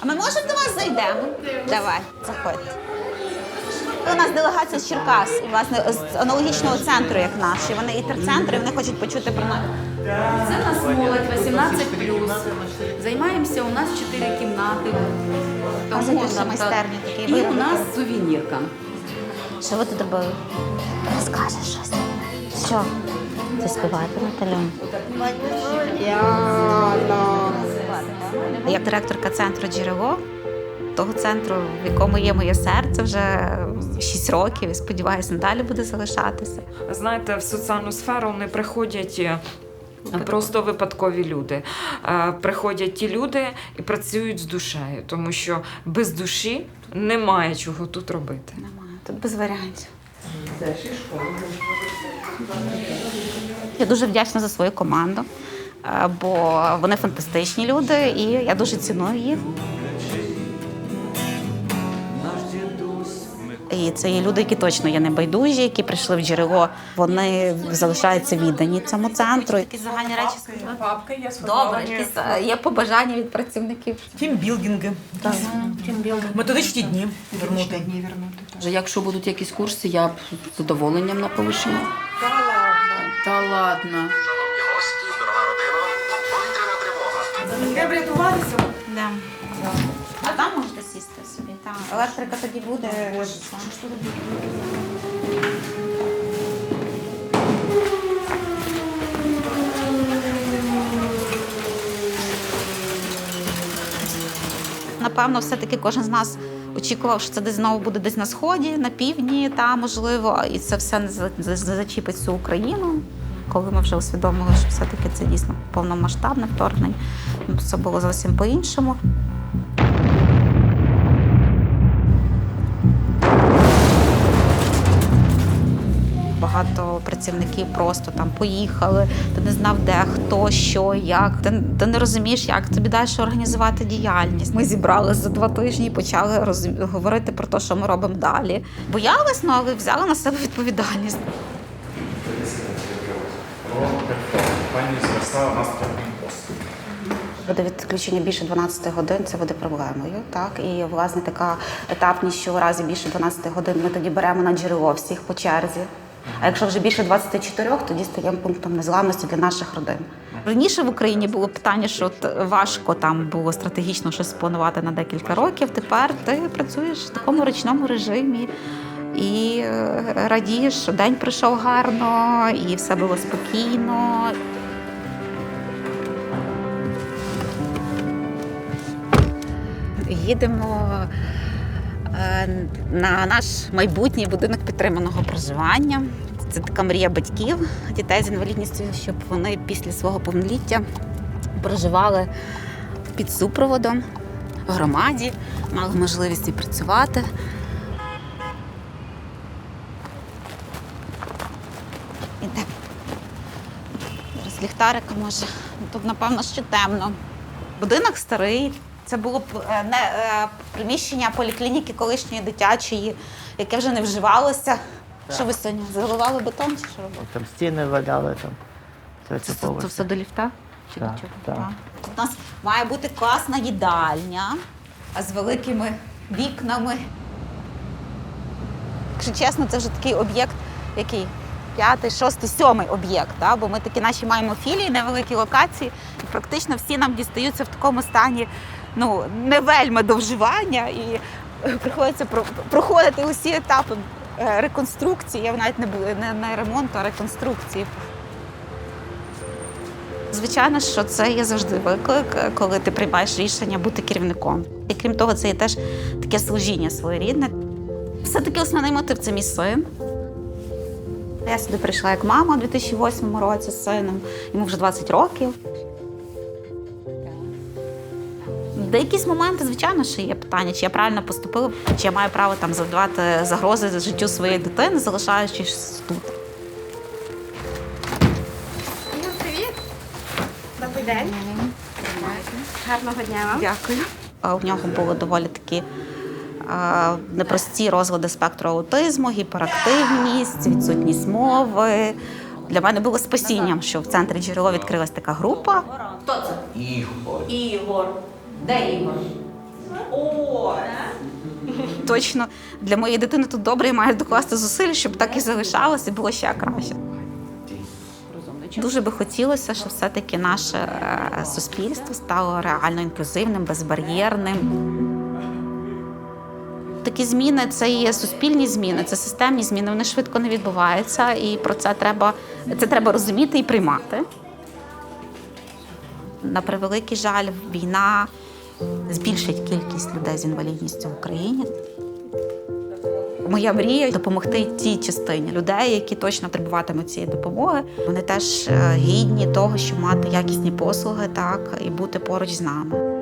А ми можемо до вас зайдемо? Давай, заходьте. У нас делегація з Черкас, і власне з аналогічного центру, як наш. І Вони і терцентр, і вони хочуть почути про нас. Це у нас молодь 18 Займаємося у нас 4 кімнати. А це нам майстерня так. такі І у вироби. нас сувенірка. Що ви тут робили? Розкажеш щось. Що? Ти співаєте Наталю? Як директорка центру джерело, того центру, в якому є моє серце вже 6 років, і сподіваюся, надалі буде залишатися. Знаєте, в соціальну сферу не приходять. е, Просто випадкові люди. Е, Приходять ті люди і працюють з душею, тому що без душі немає чого тут робити. Немає, тут без варіантів. Я дуже вдячна за свою команду, бо вони фантастичні люди, і я дуже ціную їх. І це є люди, які точно є небайдужі, які прийшли в джерело. Вони залишаються віддані цьому центру. Які загальні речі сказали? Папка є Добре, якісь е, є побажання від працівників. Тімбілдинги. Методичні дні вернути. Вже якщо будуть якісь курси, я б з задоволенням на повищення. Та ладно. Та ладно. Треба рятуватися. Да. А там можете сісти собі. Там електрика тоді буде. Напевно, все-таки кожен з нас очікував, що це десь знову буде десь на сході, на півдні, та можливо, і це все не за- за- зачіпить всю Україну. Коли ми вже усвідомили, що все-таки це дійсно повномасштабне вторгнення, це було зовсім по-іншому. Багато працівників просто там поїхали, ти не знав, де хто, що, як. Ти, ти не розумієш, як тобі далі організувати діяльність. Ми зібралися за два тижні і почали розум- говорити про те, що ми робимо далі. Боялись, ну, але взяли на себе відповідальність. Пані зросла у нас пост. Буде відключення більше 12 годин, це буде проблемою. Так і власне така етапність, що у разі більше 12 годин ми тоді беремо на джерело всіх по черзі. А якщо вже більше 24, тоді стаємо пунктом незламності для наших родин. Раніше в Україні було питання, що от важко там було стратегічно щось спланувати на декілька років. Тепер ти працюєш в такому ручному режимі і е, радієш, що день пройшов гарно, і все було спокійно. Їдемо е, на наш майбутній будинок підтриманого проживання. Це така мрія батьків дітей з інвалідністю, щоб вони після свого повноліття проживали під супроводом в громаді, мали можливість і працювати. Іде. Зараз ліхтарика може. Тут, напевно, ще темно. Будинок старий. Це було б е, не е, приміщення поліклініки колишньої дитячої, яке вже не вживалося. Що ви сьогодні заливали бетон чи що робили? Там стіни валяли, там третій Це, це, поверх. все до ліфта? Чи Так, до чого? так. Так. У нас має бути класна їдальня а з великими вікнами. Якщо чесно, це вже такий об'єкт, який п'ятий, шостий, сьомий об'єкт. Да? Бо ми такі наші маємо філії, невеликі локації, і практично всі нам дістаються в такому стані ну, не вельми до вживання, і е, приходиться проходити усі етапи е, реконструкції. Я навіть не не, не ремонту, а реконструкції. Звичайно, що це є завжди виклик, коли ти приймаєш рішення бути керівником. І крім того, це є теж таке служіння своєрідне. Все-таки основний мотив це мій син. Я сюди прийшла як мама у 2008 році з сином, йому вже 20 років. Деякісь моменти, звичайно, що є питання, чи я правильно поступила, чи я маю право там завдавати загрози життю своєї дитини, залишаючись тут. Привіт! Добрий день. Гарного дня вам. Дякую. У нього були доволі такі а, непрості розлади спектру аутизму, гіперактивність, відсутність мови. Для мене було спасінням, що в центрі джерело відкрилась така група. Хто це? Ігор. Ігор. Де Ігор? Точно для моєї дитини тут добре і має докласти зусиль, щоб так і залишалося і було ще краще. Дуже би хотілося, щоб все-таки наше е, суспільство стало реально інклюзивним, безбар'єрним. Такі зміни це є суспільні зміни, це системні зміни. Вони швидко не відбуваються, і про це треба, це треба розуміти і приймати. На превеликий жаль, війна збільшить кількість людей з інвалідністю в Україні. Моя мрія допомогти тій частині людей, які точно потребуватимуть цієї допомоги. Вони теж е, гідні того, щоб мати якісні послуги, так і бути поруч з нами.